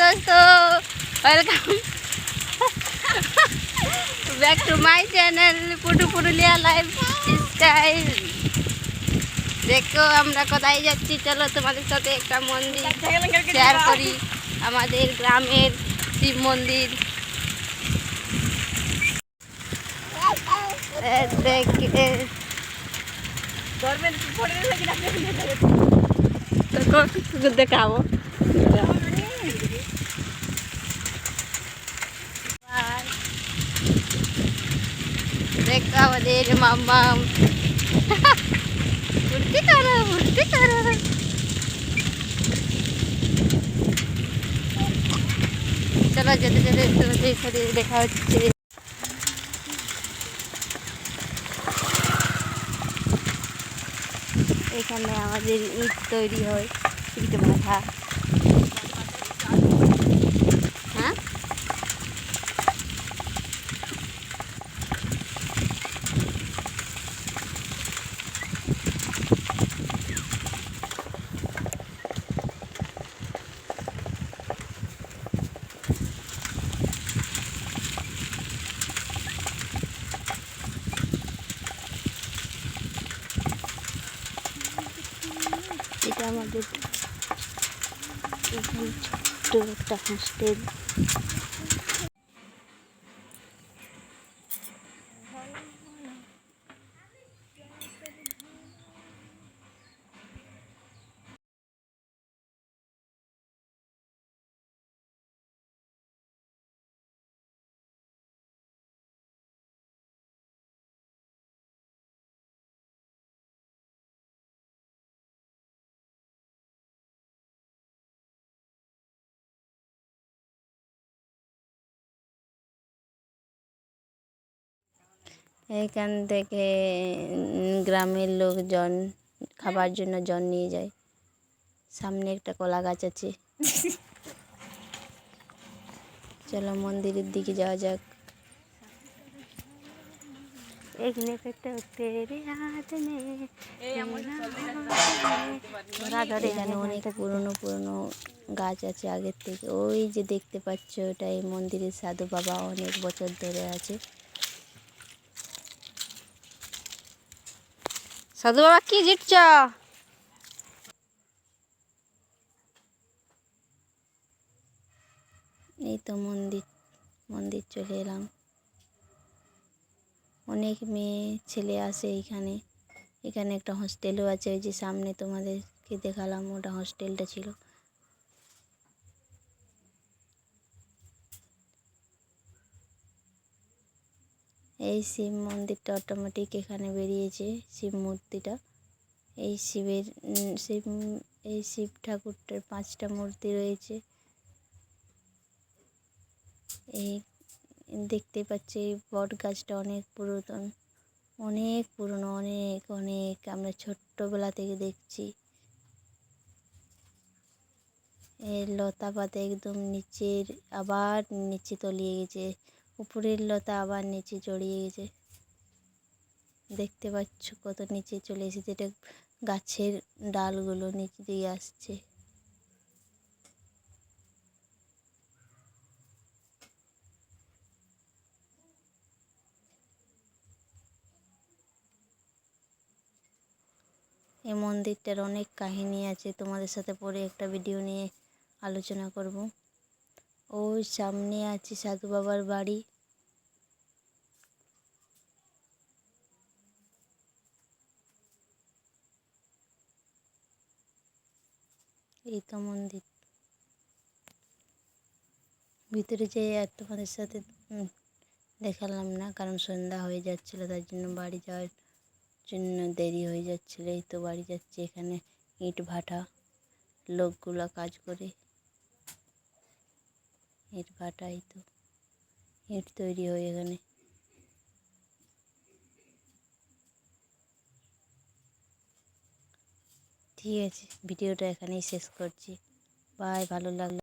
দোস্ত। Welcome. Back to my channel Putu Purulia life style. দেখো আমরা কোথায় যাচ্ছি চলো তোমাদের সাথে একটা মন্দির শেয়ার করি। আমাদের গ্রামের শিব মন্দির। দেখাবো। দেখো আমাদের মাম্মা উঠতে করো উঠতে করো চলো যেতে যেতে তোমাদের সাথে দেখা হচ্ছে। এখানে আমাদের ইট তৈরি হয় ইট ভাটা হ্যাঁ এটা আমাদের একটা হোস্টেল এখান থেকে গ্রামের লোকজন খাবার জন্য জন নিয়ে যায়। সামনে একটা কলা গাছ আছে। চলো মন্দিরের দিকে যাওয়া যাক। এখানে অনেক পুরনো পুরনো গাছ আছে আগের থেকে। ওই যে দেখতে পাচ্ছ ওটাই মন্দিরের সাধু বাবা অনেক বছর ধরে আছে। সাধু বাবা, কি জিতছ? এই তো মন্দির মন্দির চলে এলাম। অনেক মেয়ে, ছেলে আসে এখানে। এখানে একটা হস্টেলও আছে, ওই যে সামনে তোমাদেরকে দেখালাম, ওটা হস্টেলটা ছিল। এই শিব মন্দিরটা অটোমেটিক এখানে বেরিয়েছে, শিব মূর্তিটা। এই শিবের শিব, এই শিব ঠাকুরটার পাঁচটা মূর্তি রয়েছে। এই দেখতে পাচ্ছি এই বট গাছটা অনেক পুরাতন, অনেক পুরনো, অনেক অনেক। আমরা ছোট্টবেলা থেকে দেখছি। এর লতা পাতা একদম নিচের, আবার নিচে তলিয়ে গেছে। উপরের লতা আবার নিচে জড়িয়ে গেছে। দেখতে পাচ্ছ কত নিচে চলে এসেছে। এটা গাছের ডালগুলো নিচে দিয়ে আসছে। এই মন্দিরটার অনেক কাহিনী আছে। তোমাদের সাথে পরে একটা ভিডিও নিয়ে আলোচনা করব। ওই সামনে আছে সাধু বাবার বাড়ি। এই তো মন্দির। ভিতরে যেয়ে আর তোমাদের সাথে দেখালাম না, কারণ সন্ধ্যা হয়ে যাচ্ছিল, তার জন্য বাড়ি যাওয়ার জন্য দেরি হয়ে যাচ্ছিল। এই তো বাড়ি যাচ্ছি এখানে ইট ভাটা, লোকগুলো কাজ করে। ইট ভাটাই তো, এর তৈরি হয় এখানে। ঠিক আছে, ভিডিওটা এখানেই শেষ করছি। বাই, ভালো লাগল